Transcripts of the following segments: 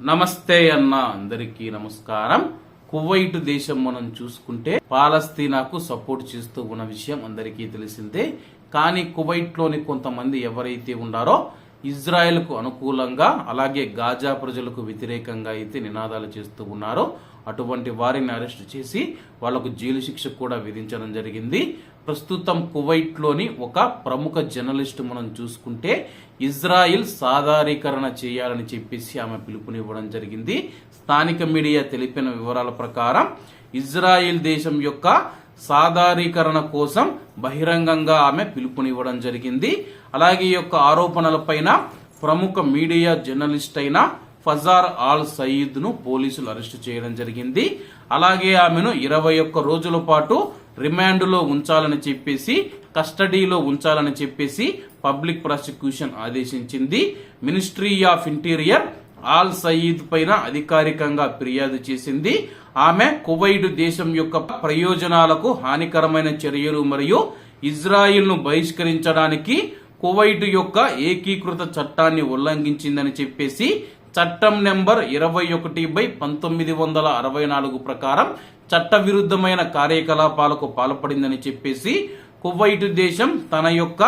నమస్తే అన్న అందరికీ నమస్కారం. కువైట్ దేశం మనం చూసుకుంటే పాలస్తీనాకు సపోర్ట్ చేస్తూ ఉన్న విషయం అందరికీ తెలిసిందే. కానీ కువైట్లోని కొంతమంది ఎవరైతే ఉన్నారో ఇజ్రాయెల్కు అనుకూలంగా అలాగే గాజా ప్రజలకు వ్యతిరేకంగా అయితే నినాదాలు చేస్తూ ఉన్నారో అటువంటి వారిని అరెస్ట్ చేసి వాళ్ళకు జైలు శిక్ష కూడా విధించడం జరిగింది. ప్రస్తుతం కువైట్లోని ఒక ప్రముఖ జర్నలిస్ట్ మనం చూసుకుంటే ఇజ్రాయిల్ సాధారీకరణ చేయాలని చెప్పేసి ఆమె పిలుపునివ్వడం జరిగింది. స్థానిక మీడియా తెలిపిన వివరాల ప్రకారం ఇజ్రాయిల్ దేశం యొక్క సాధారీకరణ కోసం బహిరంగంగా ఆమె పిలుపునివ్వడం జరిగింది. అలాగే ఈ యొక్క ఆరోపణలపైన ప్రముఖ మీడియా జర్నలిస్ట్ అయిన ఫజార్ ఆల్ సయీద్ను పోలీసులు అరెస్టు చేయడం జరిగింది. అలాగే ఆమెను ఇరవై ఒక్క రోజుల పాటు రిమాండ్లో ఉంచాలని చెప్పేసి కస్టడీలో ఉంచాలని చెప్పేసి పబ్లిక్ ప్రాసిక్యూషన్ ఆదేశించింది. Ministry of interior Al Sayeed పైన అధికారికంగా ఫిర్యాదు చేసింది. ఆమె కువైట్ దేశం యొక్క ప్రయోజనాలకు హానికరమైన చర్యలు మరియు ఇజ్రాయిల్ను బహిష్కరించడానికి కువైట్ యొక్క ఏకీకృత చట్టాన్ని ఉల్లంఘించిందని చెప్పేసి చట్టం నెంబర్ ఇరవై ఒకటి బై పంతొమ్మిది వందల అరవై నాలుగు ప్రకారం చట్టవిరుద్ధమైన కార్యకలాపాలకు పాల్పడిందని చెప్పేసి కువైట్ దేశం తన యొక్క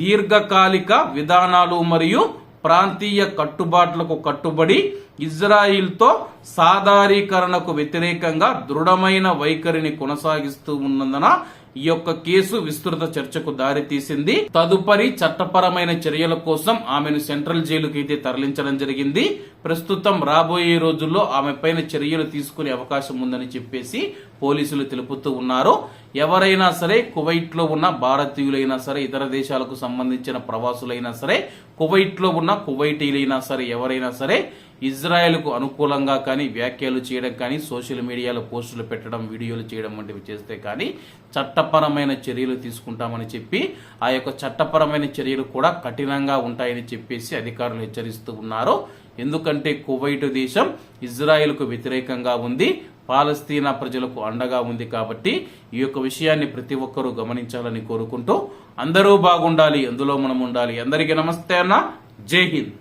దీర్ఘకాలిక విధానాలు మరియు ప్రాంతీయ కట్టుబాట్లకు కట్టుబడి ఇజ్రాయిల్తో సాధారీకరణకు వ్యతిరేకంగా దృఢమైన వైఖరిని కొనసాగిస్తూ ఉన్నందున ఈ యొక్క కేసు విస్తృత చర్చకు దారితీసింది తదుపరి చట్టపరమైన చర్యల కోసం ఆమెను సెంట్రల్ జైలుకి అయితే తరలించడం జరిగింది. ప్రస్తుతం రాబోయే రోజుల్లో ఆమె పైన చర్యలు తీసుకునే అవకాశం ఉందని చెప్పేసి పోలీసులు తెలుపుతూ ఉన్నారు. ఎవరైనా సరే కువైట్లో ఉన్న భారతీయులైనా సరే ఇతర దేశాలకు సంబంధించిన ప్రవాసులైనా సరే కువైట్లో ఉన్న కువైటీలైనా సరే ఎవరైనా సరే ఇజ్రాయెల్కు అనుకూలంగా కానీ వ్యాఖ్యలు చేయడం కానీ సోషల్ మీడియాలో పోస్టులు పెట్టడం వీడియోలు చేయడం వంటివి చేస్తే కానీ చట్టపరమైన చర్యలు తీసుకుంటామని చెప్పి ఆ యొక్క చట్టపరమైన చర్యలు కూడా కఠినంగా ఉంటాయని చెప్పేసి అధికారులు హెచ్చరిస్తూ ఉన్నారు. ఎందుకంటే కువైట్ దేశం ఇజ్రాయెల్కు వ్యతిరేకంగా ఉంది పాలస్తీనా ప్రజలకు అండగా ఉంది కాబట్టి ఈ యొక్క విషయాన్ని ప్రతి ఒక్కరూ గమనించాలని కోరుకుంటూ అందరూ బాగుండాలి అందులో మనం ఉండాలి. అందరికీ నమస్తే అన్న. జై హింద్.